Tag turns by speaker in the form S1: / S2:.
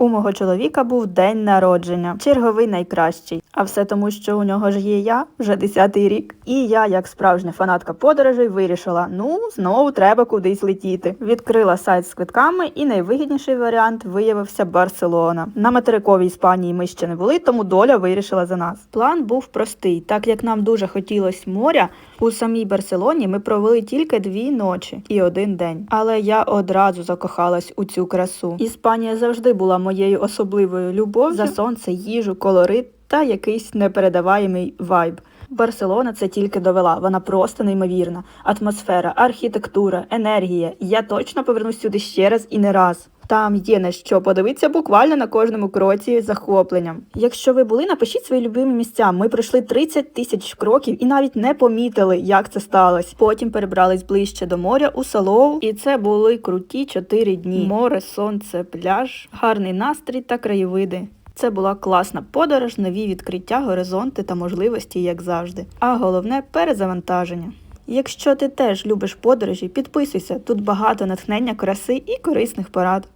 S1: У мого чоловіка був день народження, черговий найкращий. А все тому, що у нього ж є я вже десятий рік. І я, як справжня фанатка подорожей, вирішила: ну знову треба кудись летіти. Відкрила сайт з квитками, і найвигідніший варіант виявився Барселона. На материковій Іспанії ми ще не були, тому доля вирішила за нас. План був простий, так як нам дуже хотілося моря. У самій Барселоні ми провели тільки дві ночі і один день. Але я одразу закохалась у цю красу. Іспанія завжди була моєю особливою любов'ю за сонце, їжу, колорит та якийсь непередаваємий вайб. Барселона це тільки довела. Вона просто неймовірна. Атмосфера, архітектура, енергія. Я точно повернусь сюди ще раз і не раз. Там є на що подивитися буквально на кожному кроці захопленням. Якщо ви були, напишіть свої любимі місця. Ми пройшли 30 тисяч кроків і навіть не помітили, як це сталося. Потім перебрались ближче до моря у Салоу, і це були круті 4 дні. Море, сонце, пляж, гарний настрій та краєвиди. Це була класна подорож, нові відкриття, горизонти та можливості, як завжди. А головне перезавантаження. Якщо ти теж любиш подорожі, підписуйся. Тут багато натхнення, краси і корисних порад.